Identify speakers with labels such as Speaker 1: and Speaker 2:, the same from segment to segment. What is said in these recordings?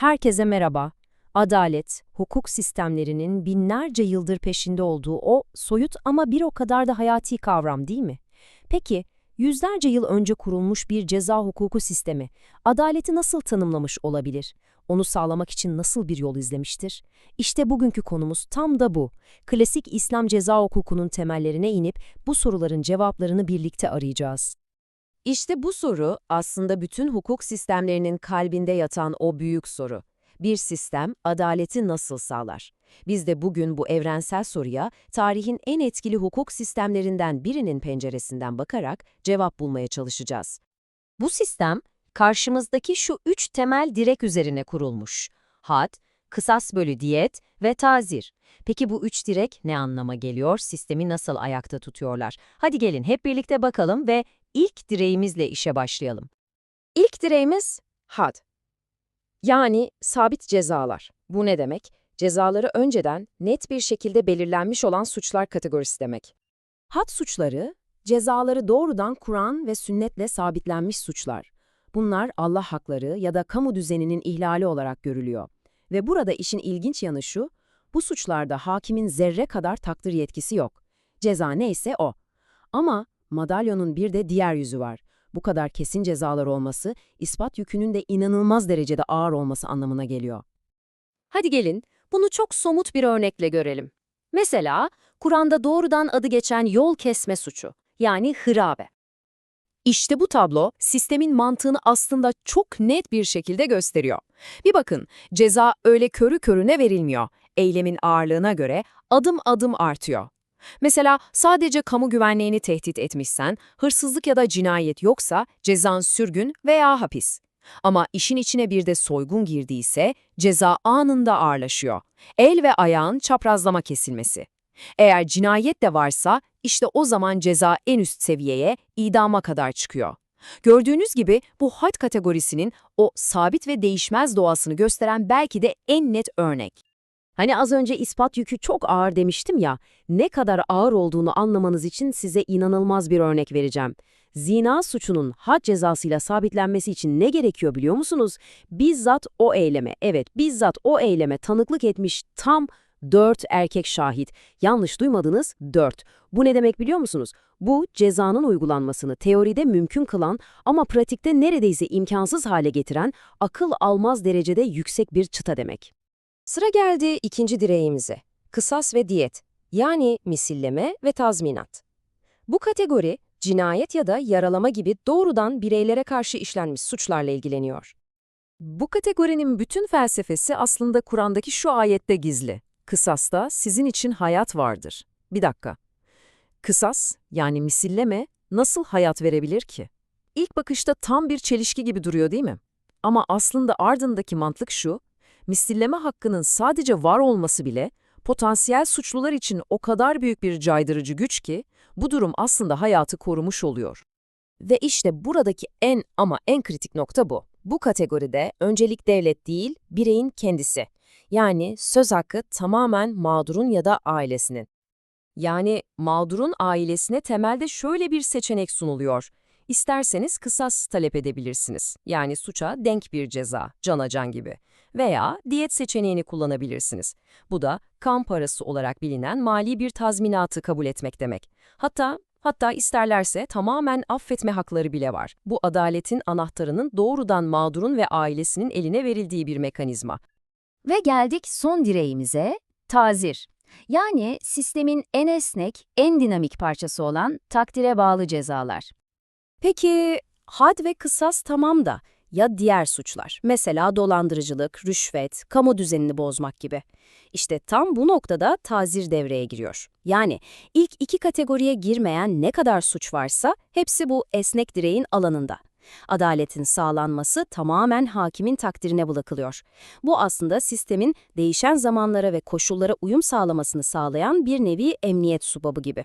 Speaker 1: Herkese merhaba. Adalet, hukuk sistemlerinin binlerce yıldır peşinde olduğu o soyut ama bir o kadar da hayati kavram değil mi? Peki, yüzlerce yıl önce kurulmuş bir ceza hukuku sistemi, adaleti nasıl tanımlamış olabilir? Onu sağlamak için nasıl bir yol izlemiştir? İşte bugünkü konumuz tam da bu. Klasik İslam ceza hukukunun temellerine inip bu soruların cevaplarını birlikte arayacağız.
Speaker 2: İşte bu soru aslında bütün hukuk sistemlerinin kalbinde yatan o büyük soru. Bir sistem adaleti nasıl sağlar? Biz de bugün bu evrensel soruya tarihin en etkili hukuk sistemlerinden birinin penceresinden bakarak cevap bulmaya çalışacağız. Bu sistem karşımızdaki şu üç temel direk üzerine kurulmuş. Had, kısas bölü diyet ve tazir. Peki bu üç direk ne anlama geliyor? Sistemi nasıl ayakta tutuyorlar? Hadi gelin hep birlikte bakalım ve ilk direğimizle işe başlayalım. İlk direğimiz had. Yani sabit cezalar. Bu ne demek? Cezaları önceden net bir şekilde belirlenmiş olan suçlar kategorisi demek. Had suçları, cezaları doğrudan Kur'an ve sünnetle sabitlenmiş suçlar. Bunlar Allah hakları ya da kamu düzeninin ihlali olarak görülüyor. Ve burada işin ilginç yanı şu, bu suçlarda hakimin zerre kadar takdir yetkisi yok. Ceza neyse o. Ama madalyonun bir de diğer yüzü var. Bu kadar kesin cezalar olması, ispat yükünün de inanılmaz derecede ağır olması anlamına geliyor. Hadi gelin, bunu çok somut bir örnekle görelim. Mesela, Kur'an'da doğrudan adı geçen yol kesme suçu, yani hırabe. İşte bu tablo, sistemin mantığını aslında çok net bir şekilde gösteriyor. Bir bakın, ceza öyle körü körüne verilmiyor. Eylemin ağırlığına göre adım adım artıyor. Mesela sadece kamu güvenliğini tehdit etmişsen, hırsızlık ya da cinayet yoksa cezan sürgün veya hapis. Ama işin içine bir de soygun girdiyse ceza anında ağırlaşıyor. El ve ayağın çaprazlama kesilmesi. Eğer cinayet de varsa işte o zaman ceza en üst seviyeye idama kadar çıkıyor. Gördüğünüz gibi bu had kategorisinin o sabit ve değişmez doğasını gösteren belki de en net örnek. Hani az önce ispat yükü çok ağır demiştim ya, ne kadar ağır olduğunu anlamanız için size inanılmaz bir örnek vereceğim. Zina suçunun had cezasıyla sabitlenmesi için ne gerekiyor biliyor musunuz? Bizzat o eyleme, evet bizzat o eyleme tanıklık etmiş tam 4 erkek şahit. Yanlış duymadınız 4. Bu ne demek biliyor musunuz? Bu cezanın uygulanmasını teoride mümkün kılan ama pratikte neredeyse imkansız hale getiren akıl almaz derecede yüksek bir çıta demek. Sıra geldi ikinci direğimize. Kısas ve diyet, yani misilleme ve tazminat. Bu kategori, cinayet ya da yaralama gibi doğrudan bireylere karşı işlenmiş suçlarla ilgileniyor. Bu kategorinin bütün felsefesi aslında Kur'an'daki şu ayette gizli. Kısasta sizin için hayat vardır. Bir dakika. Kısas, yani misilleme, nasıl hayat verebilir ki? İlk bakışta tam bir çelişki gibi duruyor değil mi? Ama aslında ardındaki mantık şu, misilleme hakkının sadece var olması bile potansiyel suçlular için o kadar büyük bir caydırıcı güç ki bu durum aslında hayatı korumuş oluyor. Ve işte buradaki en ama en kritik nokta bu. Bu kategoride öncelik devlet değil, bireyin kendisi. Yani söz hakkı tamamen mağdurun ya da ailesinin. Yani mağdurun ailesine temelde şöyle bir seçenek sunuluyor. İsterseniz kısas talep edebilirsiniz. Yani suça denk bir ceza, cana can gibi. Veya diyet seçeneğini kullanabilirsiniz. Bu da kan parası olarak bilinen mali bir tazminatı kabul etmek demek. Hatta Hatta isterlerse tamamen affetme hakları bile var. Bu adaletin anahtarının doğrudan mağdurun ve ailesinin eline verildiği bir mekanizma.
Speaker 3: Ve geldik son direğimize, tazir. Yani sistemin en esnek, en dinamik parçası olan takdire bağlı cezalar.
Speaker 2: Peki had ve kısas tamam da ya diğer suçlar? Mesela dolandırıcılık, rüşvet, kamu düzenini bozmak gibi. İşte tam bu noktada tazir devreye giriyor. Yani ilk iki kategoriye girmeyen ne kadar suç varsa hepsi bu esnek direğin alanında. Adaletin sağlanması tamamen hakimin takdirine bırakılıyor. Bu aslında sistemin değişen zamanlara ve koşullara uyum sağlamasını sağlayan bir nevi emniyet subabı gibi.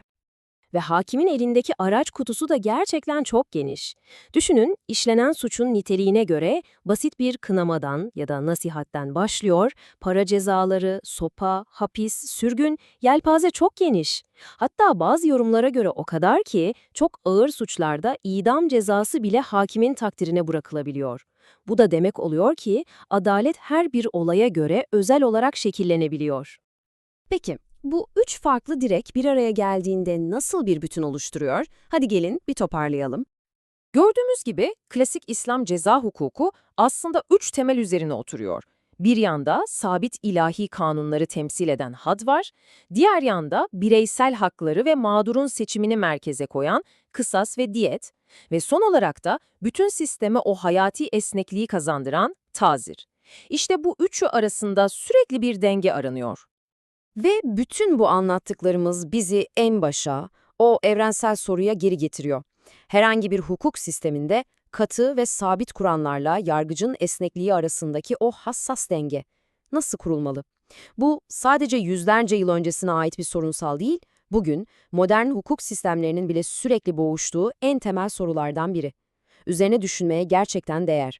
Speaker 1: Ve hakimin elindeki araç kutusu da gerçekten çok geniş. Düşünün, işlenen suçun niteliğine göre basit bir kınamadan ya da nasihatten başlıyor, para cezaları, sopa, hapis, sürgün, yelpaze çok geniş. Hatta bazı yorumlara göre o kadar ki çok ağır suçlarda idam cezası bile hakimin takdirine bırakılabiliyor. Bu da demek oluyor ki adalet her bir olaya göre özel olarak şekillenebiliyor. Peki, bu üç farklı direk bir araya geldiğinde nasıl bir bütün oluşturuyor? Hadi gelin bir toparlayalım.
Speaker 2: Gördüğümüz gibi klasik İslam ceza hukuku aslında üç temel üzerine oturuyor. Bir yanda sabit ilahi kanunları temsil eden had var, diğer yanda bireysel hakları ve mağdurun seçimini merkeze koyan kısas ve diyet ve son olarak da bütün sisteme o hayati esnekliği kazandıran tazir. İşte bu üçü arasında sürekli bir denge aranıyor.
Speaker 1: Ve bütün bu anlattıklarımız bizi en başa, o evrensel soruya geri getiriyor. Herhangi bir hukuk sisteminde katı ve sabit kuranlarla yargıcın esnekliği arasındaki o hassas denge nasıl kurulmalı? Bu sadece yüzlerce yıl öncesine ait bir sorunsal değil, bugün modern hukuk sistemlerinin bile sürekli boğuştuğu en temel sorulardan biri. Üzerine düşünmeye gerçekten değer.